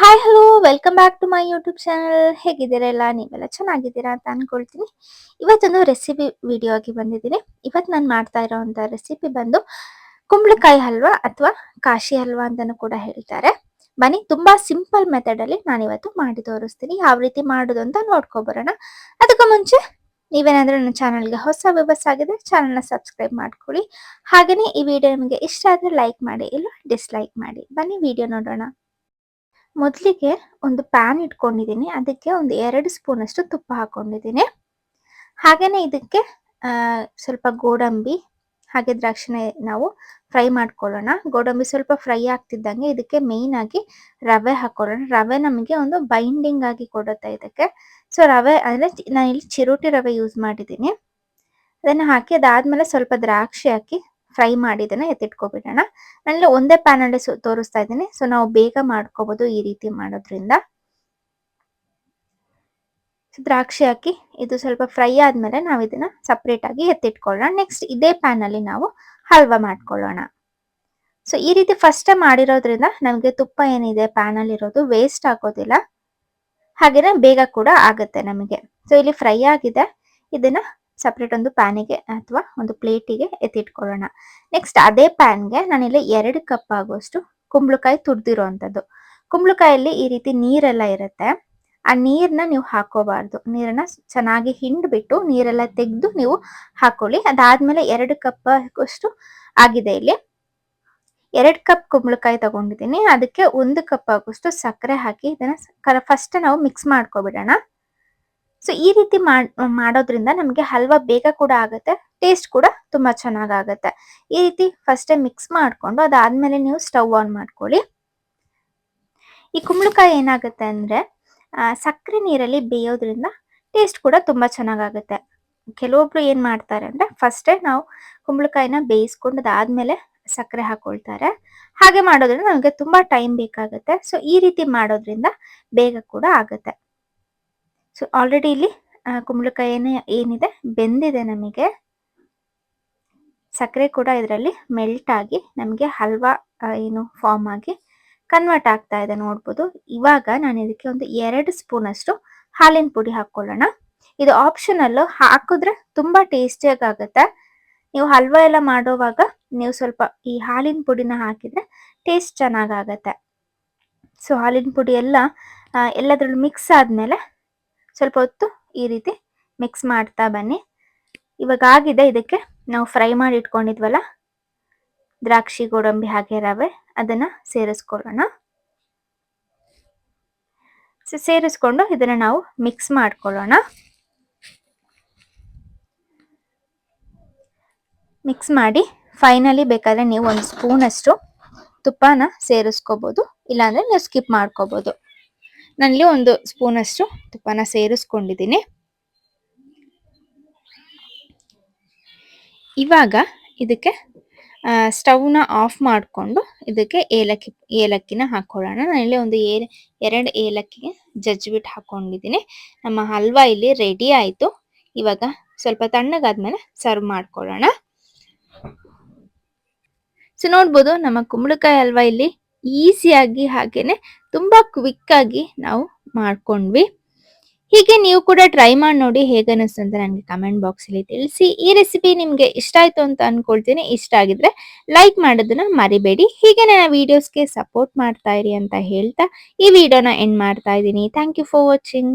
Hi hello welcome back to my YouTube channel ಹೇಗಿದ್ದೀರಲ್ಲ ನೀವೆಲ್ಲ ಚೆನ್ನಾಗಿದ್ದೀರಾ ಅಂತ ಅನ್ಕೊಳ್ತೀನಿ. ಇವತ್ತೊಂದು ರೆಸಿಪಿ ವಿಡಿಯೋ ಆಗಿ ಬಂದಿದ್ದೀನಿ. ಇವತ್ತು ನಾನು ಮಾಡ್ತಾ ಇರೋವಂಥ ರೆಸಿಪಿ ಬಂದು ಕುಂಬಳಕಾಯಿ ಹಲ್ವಾ ಅಥವಾ ಕಾಶಿ ಹಲ್ವಾ ಅಂತಲೂ ಕೂಡ ಹೇಳ್ತಾರೆ. ಬನ್ನಿ, ತುಂಬ ಸಿಂಪಲ್ ಮೆಥಡಲ್ಲಿ ನಾನು ಇವತ್ತು ಮಾಡಿ ತೋರಿಸ್ತೀನಿ. ಯಾವ ರೀತಿ ಮಾಡೋದು ಅಂತ ನೋಡ್ಕೊಬರೋಣ ಅದಕ್ಕೆ ಮುಂಚೆ ನೀವೇನಾದರೂ ನನ್ನ ಚಾನಲ್ಗೆ ಹೊಸ ವ್ಯವಸ್ಥೆ ಆಗಿದ್ರೆ ಚಾನಲ್ನ ಸಬ್ಸ್ಕ್ರೈಬ್ ಮಾಡ್ಕೊಳ್ಳಿ. ಹಾಗೆಯೇ ಈ ವಿಡಿಯೋ ನಿಮಗೆ ಇಷ್ಟ ಆದರೆ ಲೈಕ್ ಮಾಡಿ, ಇಲ್ಲ ಡಿಸ್ಲೈಕ್ ಮಾಡಿ. ಬನ್ನಿ ವಿಡಿಯೋ ನೋಡೋಣ. ಮೊದಲಿಗೆ ಒಂದು ಪ್ಯಾನ್ ಇಟ್ಕೊಂಡಿದ್ದೀನಿ. ಅದಕ್ಕೆ ಒಂದು ಎರಡು ಸ್ಪೂನ್ ಅಷ್ಟು ತುಪ್ಪ ಹಾಕೊಂಡಿದ್ದೀನಿ. ಹಾಗೆಯೇ ಇದಕ್ಕೆ ಸ್ವಲ್ಪ ಗೋಡಂಬಿ, ಹಾಗೆ ದ್ರಾಕ್ಷಿನ ನಾವು ಫ್ರೈ ಮಾಡ್ಕೊಳ್ಳೋಣ. ಗೋಡಂಬಿ ಸ್ವಲ್ಪ ಫ್ರೈ ಆಗ್ತಿದ್ದಂಗೆ ಇದಕ್ಕೆ ಮೇಯ್ನ್ ಆಗಿ ರವೆ ಹಾಕೊಳ್ಳೋಣ. ರವೆ ನಮಗೆ ಒಂದು ಬೈಂಡಿಂಗ್ ಆಗಿ ಕೊಡುತ್ತೆ ಇದಕ್ಕೆ. ಸೊ ರವೆ ಅಂದರೆ ನಾನು ಇಲ್ಲಿ ಚಿರೋಟಿ ರವೆ ಯೂಸ್ ಮಾಡಿದ್ದೀನಿ. ಅದನ್ನು ಹಾಕಿ ಅದಾದಮೇಲೆ ಸ್ವಲ್ಪ ದ್ರಾಕ್ಷಿ ಹಾಕಿ ಫ್ರೈ ಮಾಡಿ ಇದನ್ನ ಎತ್ತಿಟ್ಕೊಬಿಡೋಣ. ನಾನಿಲ್ಲಿ ಒಂದೇ ಪ್ಯಾನ್ ಅಲ್ಲಿ ತೋರಿಸ್ತಾ ಇದ್ದೀನಿ. ಸೊ, ನಾವು ಬೇಗ ಮಾಡ್ಕೋಬಹುದು ಈ ರೀತಿ ಮಾಡೋದ್ರಿಂದ. ದ್ರಾಕ್ಷಿ ಹಾಕಿ, ಇದು ಸ್ವಲ್ಪ ಫ್ರೈ ಆದ್ಮೇಲೆ ನಾವು ಇದನ್ನ ಸಪ್ರೇಟ್ ಆಗಿ ಎತ್ತಿಟ್ಕೊಳ್ಳೋಣ ನೆಕ್ಸ್ಟ್ ಇದೇ ಪ್ಯಾನ್ ಅಲ್ಲಿ ನಾವು ಹಲ್ವಾ ಮಾಡ್ಕೊಳ್ಳೋಣ ಸೊ, ಈ ರೀತಿ ಫಸ್ಟ್ ಮಾಡಿರೋದ್ರಿಂದ ನಮಗೆ ತುಪ್ಪ ಏನಿದೆ ಪ್ಯಾನ್ ಅಲ್ಲಿ ಇರೋದು ವೇಸ್ಟ್ ಆಗೋದಿಲ್ಲ. ಹಾಗೇನೆ ಬೇಗ ಕೂಡ ಆಗುತ್ತೆ ನಮಗೆ. ಸೊ ಇಲ್ಲಿ ಫ್ರೈ ಆಗಿದೆ. ಇದನ್ನ ಸಪ್ರೇಟ್ ಒಂದು ಪ್ಯಾನಿಗೆ ಅಥವಾ ಒಂದು ಪ್ಲೇಟಿಗೆ ಎತ್ತಿಟ್ಕೊಳ್ಳೋಣ ನೆಕ್ಸ್ಟ್ ಅದೇ ಪ್ಯಾನ್ಗೆ ನಾನಿಲ್ಲಿ ಎರಡು ಕಪ್ ಆಗುವಷ್ಟು ಕುಂಬಳಕಾಯಿ ತುರ್ದಿರೋವಂಥದ್ದು. ಕುಂಬಳಕಾಯಲ್ಲಿ ಈ ರೀತಿ ನೀರೆಲ್ಲ ಇರುತ್ತೆ. ಆ ನೀರನ್ನ ನೀವು ಹಾಕೋಬಾರ್ದು. ನೀರನ್ನ ಚೆನ್ನಾಗಿ ಹಿಂಡ್ಬಿಟ್ಟು ನೀರೆಲ್ಲ ತೆಗೆದು ನೀವು ಹಾಕೊಳ್ಳಿ. ಅದಾದ್ಮೇಲೆ ಎರಡು ಕಪ್ ಅಷ್ಟು ಆಗಿದೆ ಇಲ್ಲಿ. ಎರಡು ಕಪ್ ಕುಂಬಳಕಾಯಿ ತಗೊಂಡಿದ್ದೀನಿ. ಅದಕ್ಕೆ ಒಂದು ಕಪ್ ಆಗುವಷ್ಟು ಸಕ್ಕರೆ ಹಾಕಿ ಇದನ್ನ ಫಸ್ಟ್ ನಾವು ಮಿಕ್ಸ್ ಮಾಡ್ಕೊಬಿಡೋಣ. ಸೊ ಈ ರೀತಿ ಮಾಡ್- ಮಾಡೋದ್ರಿಂದ ನಮಗೆ ಹಲ್ವಾ ಬೇಗ ಕೂಡ ಆಗುತ್ತೆ ಟೇಸ್ಟ್ ಕೂಡ ತುಂಬಾ ಚೆನ್ನಾಗಾಗತ್ತೆ ಈ ರೀತಿ ಫಸ್ಟ್ ಮಿಕ್ಸ್ ಮಾಡ್ಕೊಂಡು ಅದಾದ್ಮೇಲೆ ನೀವು ಸ್ಟವ್ ಆನ್ ಮಾಡ್ಕೊಳ್ಳಿ. ಈ ಕುಂಬಳಕಾಯಿ ಏನಾಗುತ್ತೆ ಅಂದ್ರೆ ಸಕ್ಕರೆ ನೀರಲ್ಲಿ ಬೇಯೋದ್ರಿಂದ ಟೇಸ್ಟ್ ಕೂಡ ತುಂಬಾ ಚೆನ್ನಾಗಾಗುತ್ತೆ ಕೆಲವೊಬ್ರು ಏನು ಮಾಡ್ತಾರೆ ಅಂದ್ರೆ ಫಸ್ಟೇ ನಾವು ಕುಂಬಳಕಾಯಿನ ಬೇಯಿಸ್ಕೊಂಡು ಅದಾದ್ಮೇಲೆ ಸಕ್ಕರೆ ಹಾಕೊಳ್ತಾರೆ. ಹಾಗೆ ಮಾಡೋದ್ರಿಂದ ನಮಗೆ ತುಂಬಾ ಟೈಮ್ ಬೇಕಾಗುತ್ತೆ. ಸೊ ಈ ರೀತಿ ಮಾಡೋದ್ರಿಂದ ಬೇಗ ಕೂಡ ಆಗುತ್ತೆ. ಸೊ ಆಲ್ರೆಡಿ ಇಲ್ಲಿ ಕುಂಬಳಕಾಯಿನ ಕುಂಬಳಕಾಯಿ ಏನಿದೆ, ಬೆಂದಿದೆ ನಮಗೆ. ಸಕ್ಕರೆ ಕೂಡ ಇದರಲ್ಲಿ ಮೆಲ್ಟ್ ಆಗಿ ನಮಗೆ ಹಲ್ವಾ ಏನು ಫಾರ್ಮ್ ಆಗಿ ಕನ್ವರ್ಟ್ ಆಗ್ತಾ ಇದೆ ನೋಡ್ಬೋದು. ಇವಾಗ ನಾನು ಇದಕ್ಕೆ ಒಂದು ಎರಡು ಸ್ಪೂನ್ ಅಷ್ಟು ಹಾಲಿನ ಪುಡಿ ಹಾಕೊಳ್ಳೋಣ ಇದು ಆಪ್ಷನಲ್ಲು ಹಾಕಿದ್ರೆ ತುಂಬಾ ಟೇಸ್ಟಿಯಾಗಿ ಆಗುತ್ತೆ. ನೀವು ಹಲ್ವಾ ಎಲ್ಲ ಮಾಡೋವಾಗ ನೀವು ಸ್ವಲ್ಪ ಈ ಹಾಲಿನ ಪುಡಿನ ಹಾಕಿದ್ರೆ ಟೇಸ್ಟ್ ಚೆನ್ನಾಗಾಗತ್ತೆ ಸೊ ಹಾಲಿನ ಪುಡಿ ಎಲ್ಲ ಎಲ್ಲದ್ರಲ್ಲೂ ಮಿಕ್ಸ್ ಆದ್ಮೇಲೆ ಸ್ವಲ್ಪ ಹೊತ್ತು ಈ ರೀತಿ ಮಿಕ್ಸ್ ಮಾಡ್ತಾ ಬನ್ನಿ. ಇವಾಗ ಆಗಿದೆ, ಇದಕ್ಕೆ ನಾವು ಫ್ರೈ ಮಾಡಿ ಇಟ್ಕೊಂಡಿದ್ವಲ್ಲ, ದ್ರಾಕ್ಷಿ, ಗೋಡಂಬಿ ಹಾಗೆ ರವೆ ಅದನ್ನ ಸೇರಿಸ್ಕೊಳ್ಳೋಣ. ಸೊ, ಸೇರಿಸ್ಕೊಂಡು ಇದನ್ನ ನಾವು ಮಿಕ್ಸ್ ಮಾಡ್ಕೊಳ್ಳೋಣ. ಮಿಕ್ಸ್ ಮಾಡಿ ಫೈನಲಿ ಬೇಕಾದರೆ ನೀವು ಒಂದು ಸ್ಪೂನ್ ಅಷ್ಟು ತುಪ್ಪನ ಸೇರಿಸ್ಕೋಬಹುದು ಇಲ್ಲಾಂದರೆ ನೀವು ಸ್ಕಿಪ್ ಮಾಡ್ಕೋಬಹುದು ನಾನಿಲ್ಲಿ ಒಂದು ಸ್ಪೂನ್ ಅಷ್ಟು ತುಪ್ಪನ ಸೇರಿಸ್ಕೊಂಡಿದ್ದೀನಿ. ಇವಾಗ ಇದಕ್ಕೆ ಸ್ಟವ್ನ ಆಫ್ ಮಾಡಿಕೊಂಡು ಇದಕ್ಕೆ ಏಲಕ್ಕಿ, ಏಲಕ್ಕಿನ ಹಾಕೊಳ್ಳೋಣ. ನಾನಿಲ್ಲಿ ಒಂದು ಏ ಎರಡು ಏಲಕ್ಕಿಗೆ ಜಜ್ಜಿಬಿಟ್ಟು ಹಾಕೊಂಡಿದ್ದೀನಿ. ನಮ್ಮ ಹಲ್ವಾ ಇಲ್ಲಿ ರೆಡಿ ಆಯಿತು. ಇವಾಗ ಸ್ವಲ್ಪ ತಣ್ಣಗಾದ್ಮೇಲೆ ಸರ್ವ್ ಮಾಡ್ಕೊಳ್ಳೋಣ. ಸೊ, ನೋಡ್ಬೋದು ನಮ್ಮ ಕುಂಬಳಕಾಯಿ ಹಲ್ವಾ ಇಲ್ಲಿ ಈಸಿಯಾಗಿ ಹಾಗೇನೆ ತುಂಬ ಕ್ವಿಕ್ ಆಗಿ ನಾವು ಮಾಡ್ಕೊಂಡ್ವಿ. ಹೀಗೆ ನೀವು ಕೂಡ ಟ್ರೈ ಮಾಡಿ ನೋಡಿ ಹೇಗೆ ಅನಿಸ್ತು ಅಂತ ನನಗೆ ಕಮೆಂಟ್ ಬಾಕ್ಸ್ ಅಲ್ಲಿ ತಿಳಿಸಿ. ಈ ರೆಸಿಪಿ ನಿಮಗೆ ಇಷ್ಟ ಆಯ್ತು ಅಂತ ಅನ್ಕೊಳ್ತೀನಿ. ಇಷ್ಟ ಆಗಿದ್ರೆ ಲೈಕ್ ಮಾಡೋದನ್ನ ಮರಿಬೇಡಿ. ಹೀಗೆ ನನ್ನ ವಿಡಿಯೋಸ್ಗೆ ಸಪೋರ್ಟ್ ಮಾಡ್ತಾ ಇರಿ ಅಂತ ಹೇಳ್ತಾ ಈ ವಿಡಿಯೋನ ಎಂಡ್ ಮಾಡ್ತಾ ಇದ್ದೀನಿ. Thank you for watching